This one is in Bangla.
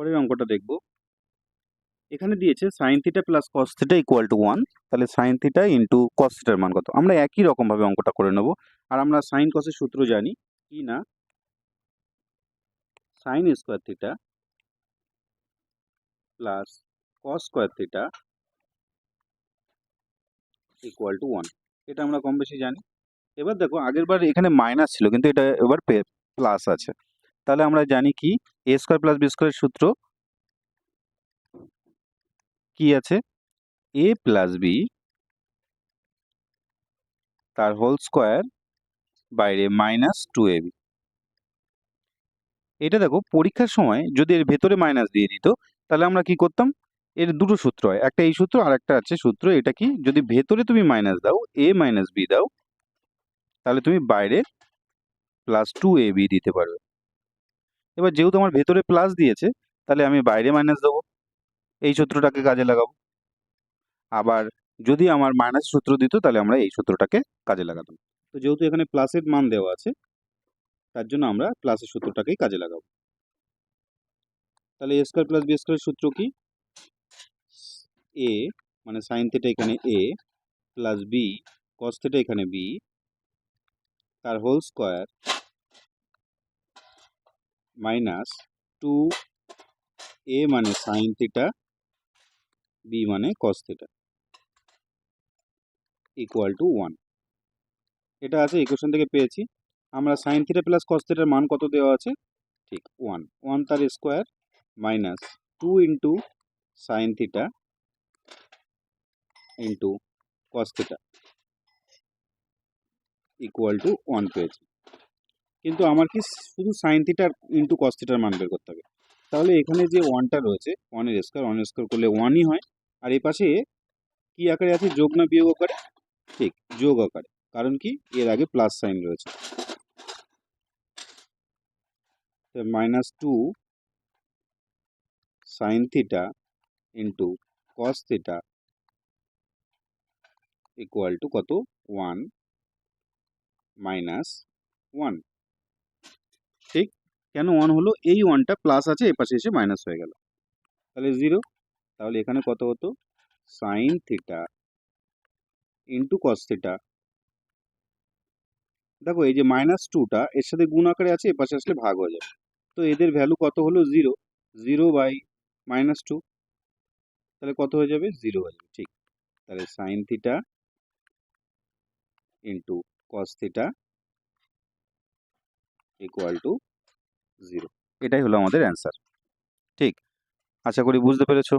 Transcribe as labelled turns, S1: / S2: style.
S1: পরের অঙ্কটা দেখব। এখানে দিয়েছে sine theta plus cos theta equal to one তাহলে সাইন থিটা ইন্টু কস থিটার মান কত? আমরা একই রকমভাবে অঙ্কটা করে নেব। আর আমরা সাইন কসের সূত্র জানি কি না? Sine square theta plus cos square theta equal to one এটা আমরা কম বেশি জানি। এবার দেখো আগের বার এখানে মাইনাস ছিল, কিন্তু এটা এবার প্লাস আছে। তাহলে আমরা জানি কি? এ স্কোয়ার প্লাস বি স্কোয়ারের সূত্র কি আছে? এ প্লাস বি তার হোল স্কোয়ার বাইরে মাইনাস টু এ বি এটা দেখো, পরীক্ষার সময় যদি এর ভেতরে মাইনাস দিয়ে দিত, তাহলে আমরা কি করতাম? এর দুটো সূত্র হয়, একটা এই সূত্র আর একটা আছে সূত্র, এটা কি? যদি ভেতরে তুমি মাইনাস দাও এ মাইনাস বি দাও, তাহলে তুমি বাইরে প্লাস টু এ বি দিতে পারবে। এবার যেহেতু আমার ভেতরে প্লাস দিয়েছে, তাহলে আমি বাইরে মাইনাস দেবো। এই সূত্রটাকে কাজে লাগাবো। আবার যদি আমার মাইনাস সূত্র দিত, তাহলে আমরা এই সূত্রটাকে কাজে লাগাতাম। তো যেহেতু এখানে প্লাসের মান দেওয়া আছে, তার জন্য আমরা প্লাসের সূত্রটাকেই কাজে লাগাবো। তাহলে এ স্কোয়ার প্লাস বি স্কোয়ারের সূত্র কি? এ মানে সাইন থিটা এখানে A plus B cos theta এখানে বি তার whole square minus two A মানে সাইন থিটা বি মানে কস ইকুয়াল টু ওয়ান এটা আছে ইকুয়েশন থেকে পেয়েছি। আমরা সাইন থিটা প্লাস কস মান কত দেওয়া আছে? ঠিক ওয়ান ওয়ান তার square minus two into sine theta into cos equal to one পেয়েছি। কিন্তু আমার কি শুধু সাইন থিটার ইন্টু কস থিটার মান বের করতে হবে? তাহলে এখানে যে ওয়ানটা রয়েছে ওয়ানের স্কোয়ার ওয়ান স্কোয়ার করলে ওয়ানই হয়। আর এই পাশে কি আকারে আছে? যোগ না বিয়োগ আকারে? ঠিক, যোগ আকারে। কারণ কি? এর আগে প্লাস সাইন রয়েছে। Minus two sine theta into cos theta equal to কত? ওয়ান মাইনাস ওয়ান কেন ওয়ান হলো, এই ওয়ানটা প্লাস আছে, এ পাশে এসে মাইনাস হয়ে গেল। তাহলে জিরো তাহলে এখানে কত হতো? Sine theta into cos theta দেখো, এই যে মাইনাস টুটা এর সাথে গুণ আকারে আছে, এ পাশে আসলে ভাগ হয়ে যাবে। তো এদের ভ্যালু কত হলো? Zero zero by minus two তাহলে কত হয়ে যাবে? জিরো হয়ে যাবে, ঠিক। তাহলে sine theta into cos theta equal to zero এটাই হলো আমাদের অ্যান্সার ঠিক? আশা করি বুঝতে পেরেছ।